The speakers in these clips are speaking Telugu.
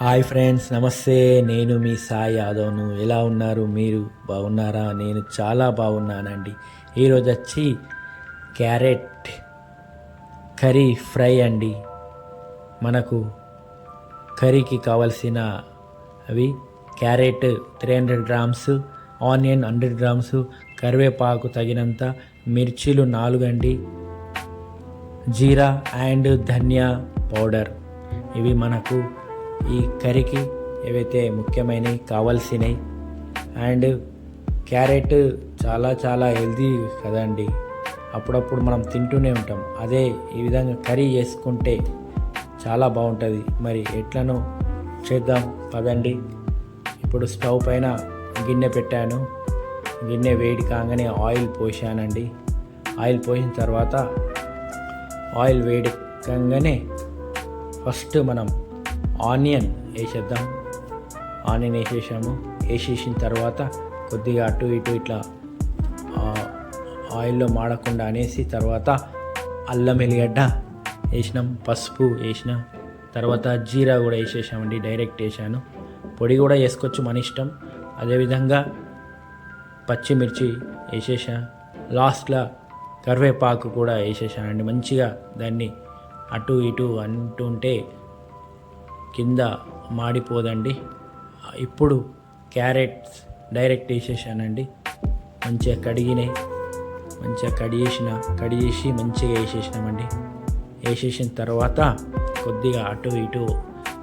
హాయ్ ఫ్రెండ్స్ నమస్తే. నేను మీ సాయి యాదవ్ను ఎలా ఉన్నారు మీరు? బాగున్నారా? నేను చాలా బాగున్నానండి. ఈరోజు వచ్చి క్యారెట్ కర్రీ ఫ్రై అండి. మనకు కర్రీకి కావలసిన అవి carrot three hundred grams onion hundred grams కరివేపాకు తగినంత మిర్చీలు నాలుగండి జీరా అండ్ ధనియా పౌడర్. ఇవి మనకు ఈ కర్రీకి ఏవైతే ముఖ్యమైనవి కావాల్సినవి అండ్ క్యారెట్ చాలా చాలా హెల్తీ కదండి. అప్పుడప్పుడు మనం తింటూనే ఉంటాం. అదే ఈ విధంగా కర్రీ చేసుకుంటే చాలా బాగుంటుంది. మరి ఎట్లను చేద్దాం. పదండి. ఇప్పుడు స్టవ్ పైన గిన్నె పెట్టాను. గిన్నె వేడి కాగానే ఆయిల్ పోసానండి. ఆయిల్ పోసిన తర్వాత ఆయిల్ వేడి కాగానే ఫస్ట్ మనం ఆనియన్ వేసేద్దాం. ఆనియన్ వేసేసాము. వేసేసిన తర్వాత కొద్దిగా అటు ఇటు ఇట్లా ఆయిల్లో మాడకుండా అనేసి తర్వాత అల్లం ఎల్లిగడ్డ వేసినాం పసుపు వేసిన. తర్వాత జీరా కూడా వేసేసామండి డైరెక్ట్ వేసాను. పొడి కూడా వేసుకోవచ్చు మన ఇష్టం. అదేవిధంగా పచ్చిమిర్చి వేసేసా. లాస్ట్లో కరివేపాకు కూడా వేసేసానండి మంచిగా దాన్ని అటు ఇటు అంటుంటే కింద మాడిపోదండి. ఇప్పుడు క్యారెట్స్ డైరెక్ట్ వేసేసానండి. మంచిగా కడిగినాయి మంచిగా కడిగేసిన కడిగేసి మంచిగా వేసేసినామండి. వేసేసిన తర్వాత కొద్దిగా అటు ఇటు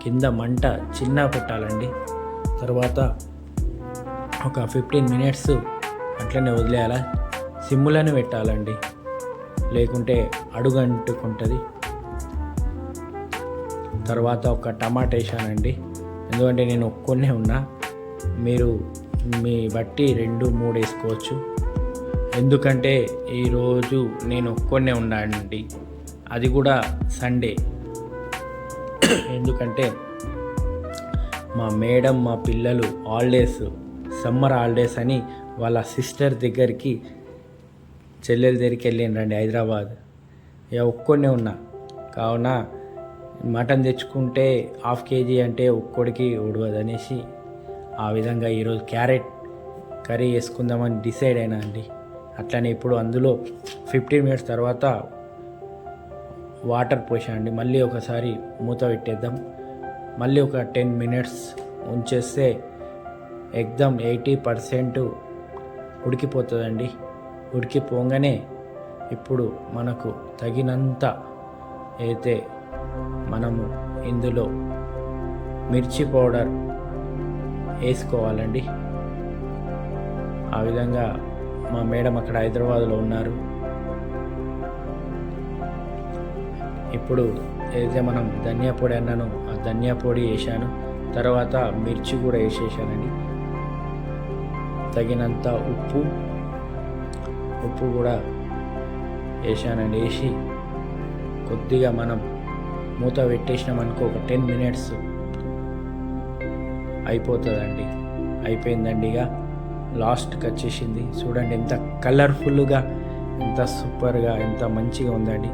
కింద మంట చిన్న పెట్టాలండి. తర్వాత ఒక ఫిఫ్టీన్ మినిట్స్ అట్లనే వదిలేయాలా. సిమ్ములను పెట్టాలండి. లేకుంటే అడుగంటుకుంటుంది. తర్వాత ఒక టమాటా వేసానండి. ఎందుకంటే నేను ఒక్కనే ఉన్నా. మీరు మీ బట్టి రెండు మూడు వేసుకోవచ్చు. ఎందుకంటే ఈరోజు నేను ఒక్కొన్నే ఉన్నానండి. అది కూడా సండే. ఎందుకంటే మా మేడం మా పిల్లలు హాలిడేస్ సమ్మర్ హాలిడేస్ అని వాళ్ళ సిస్టర్ దగ్గరికి చెల్లెల దగ్గరికి వెళ్ళిండ్రండి హైదరాబాద్. ఇక ఒక్కొన్నే ఉన్నా. కావున మటన్ తెచ్చుకుంటే హాఫ్ కేజీ అంటే ఒక్కొడికి ఉడవదు అనేసి ఆ విధంగా ఈరోజు క్యారెట్ కర్రీ వేసుకుందామని డిసైడ్ అయినా అండి. అట్లనే ఇప్పుడు అందులో ఫిఫ్టీన్ మినిట్స్ తర్వాత వాటర్ పోసాండి మళ్ళీ ఒకసారి మూత పెట్టేద్దాం. మళ్ళీ ఒక టెన్ మినిట్స్ ఉంచేస్తే ఎగ్దమ్ ఎయిటీ పర్సెంట్ ఉడికిపోతుందండి. ఉడికిపోగానే ఇప్పుడు మనకు తగినంత అయితే మనము ఇందులో మిర్చి పౌడర్ వేసుకోవాలండి. ఆ విధంగా మా మేడం అక్కడ హైదరాబాద్లో ఉన్నారు. ఇప్పుడు ఏదైతే మనం ధనియా పొడి అన్నానో ఆ ధనియా పొడి వేసాను తర్వాత మిర్చి కూడా వేసేసానండి. తగినంత ఉప్పు ఉప్పు కూడా వేసానండి. వేసి కొద్దిగా మనం మూత పెట్టేసినాం అనుకో ఒక టెన్ మినిట్స్ అయిపోతుందండి. అయిపోయిందండి ఇక. లాస్ట్కి వచ్చేసింది. చూడండి ఎంత కలర్ఫుల్గా ఎంత సూపర్గా ఎంత మంచిగా ఉందండి.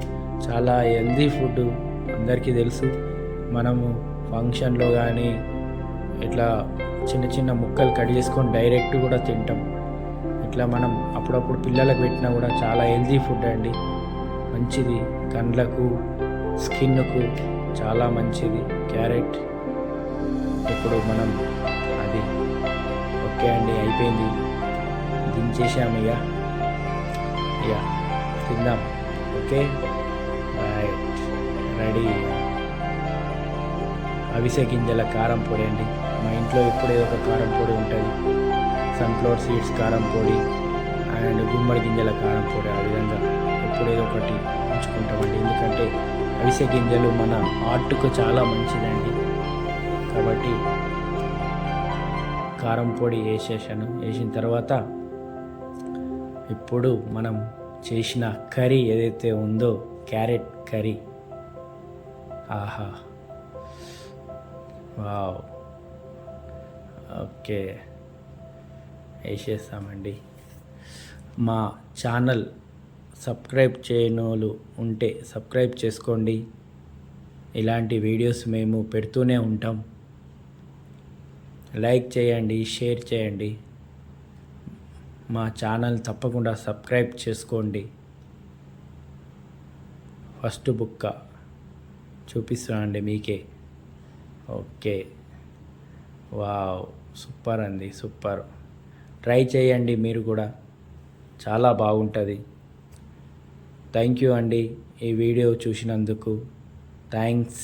చాలా హెల్దీ ఫుడ్ అందరికీ తెలుసు. మనము ఫంక్షన్లో కానీ ఇట్లా చిన్న చిన్న ముక్కలు కట్ చేసుకొని డైరెక్ట్ కూడా తింటాం. ఇట్లా మనం అప్పుడప్పుడు పిల్లలకు పెట్టినా కూడా చాలా హెల్దీ ఫుడ్ అండి. మంచిది. కండ్లకు స్కిన్కు చాలా మంచిది క్యారెట్. ఇప్పుడు మనం అది ఓకే అండి అయిపోయింది. దించేసాము ఇక. ఇక తిందాం. ఓకే? రైట్. రెడీ. అవిసె గింజల కారం పొడి అండి. మా ఇంట్లో ఎప్పుడు ఒక కారం పొడి ఉంటుంది. సన్ఫ్లవర్ సీడ్స్ కారం పొడి అండ్ గుమ్మడి గింజల కారం పొడి. ఆ విధంగా ఎప్పుడేదో ఒకటి ఉంచుకుంటామండి. ఎందుకంటే అవిసె గింజలు మన హార్ట్కు చాలా మంచిదండి. కాబట్టి కారం పొడి వేసేసాను. వేసిన తర్వాత ఇప్పుడు మనం చేసిన కర్రీ ఏదైతే ఉందో క్యారెట్ కర్రీ. ఆహా. వావ్. ఓకే. వేసేస్తామండి. మా ఛానల్ సబ్స్క్రైబ్ చేయనోళ్ళు ఉంటే సబ్స్క్రైబ్ చేసుకోండి. ఇలాంటి వీడియోస్ మేము పెడుతూనే ఉంటాం. లైక్ చేయండి షేర్ చేయండి. మా ఛానల్ తప్పకుండా సబ్స్క్రైబ్ చేసుకోండి. ఫస్ట్ బుక్క చూపిస్తున్నానండి మీకే. ఓకే. వావ్ సూపర్ అండి సూపర్. ట్రై చేయండి మీరు కూడా. చాలా బాగుంటుంది. థ్యాంక్ యూ అండి ఈ వీడియో చూసినందుకు. థ్యాంక్స్.